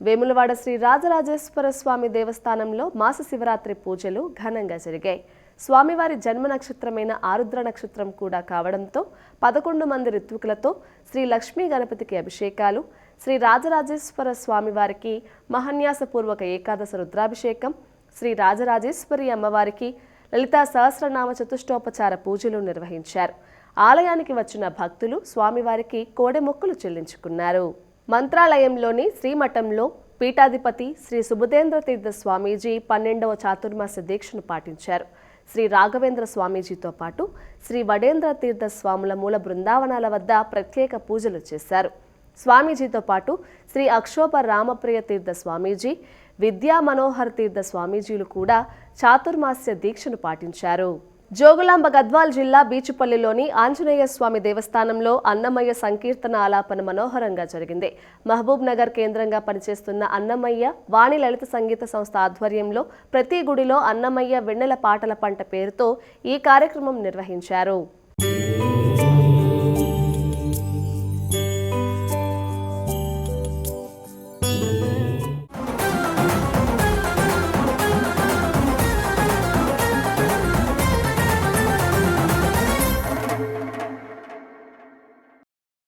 వేములవాడ శ్రీ రాజరాజేశ్వర స్వామి దేవస్థానంలో మాస శివరాత్రి పూజలు ఘనంగా జరిగాయి. స్వామివారి జన్మ నక్షత్రమైన ఆరుద్ర నక్షత్రం కూడా కావడంతో పదకొండు మంది ఋత్వికులతో శ్రీ లక్ష్మీ గణపతికి అభిషేకాలు శ్రీ రాజరాజేశ్వర స్వామివారికి మహన్యాసపూర్వక ఏకాదశ రుద్రాభిషేకం శ్రీ రాజరాజేశ్వరి అమ్మవారికి లలితా సహస్రనామ చతుష్టోపచార పూజలు నిర్వహించారు. ఆలయానికి వచ్చిన భక్తులు స్వామివారికి కోడె మొక్కులు చెల్లించుకున్నారు. మంత్రాలయంలోని శ్రీమఠంలో పీఠాధిపతి శ్రీ సుబుధేంద్ర తీర్థ స్వామీజీ పన్నెండవ చాతుర్మాస దీక్షను పాటించారు. శ్రీ రాఘవేంద్ర స్వామీజీతో పాటు శ్రీ వడేంద్ర తీర్థ స్వాముల మూల బృందావనాల వద్ద ప్రత్యేక పూజలు చేశారు. స్వామీజీతో పాటు శ్రీ అక్షోభ రామప్రియ తీర్థ స్వామీజీ విద్యా మనోహర్ తీర్థ స్వామీజీలు కూడా చాతుర్మాస్య దీక్షను పాటించారు. జోగులాంబ గద్వాల్ జిల్లా బీచుపల్లిలోని ఆంజనేయ స్వామి దేవస్థానంలో అన్నమయ్య సంకీర్తన ఆలాపన మనోహరంగా జరిగింది. మహబూబ్ నగర్ కేంద్రంగా పనిచేస్తున్న అన్నమయ్య వాణి లలిత సంగీత సంస్థ ఆధ్వర్యంలో ప్రతి గుడిలో అన్నమయ్య వెన్నెల పాటల పంట పేరుతో ఈ కార్యక్రమం నిర్వహించారు.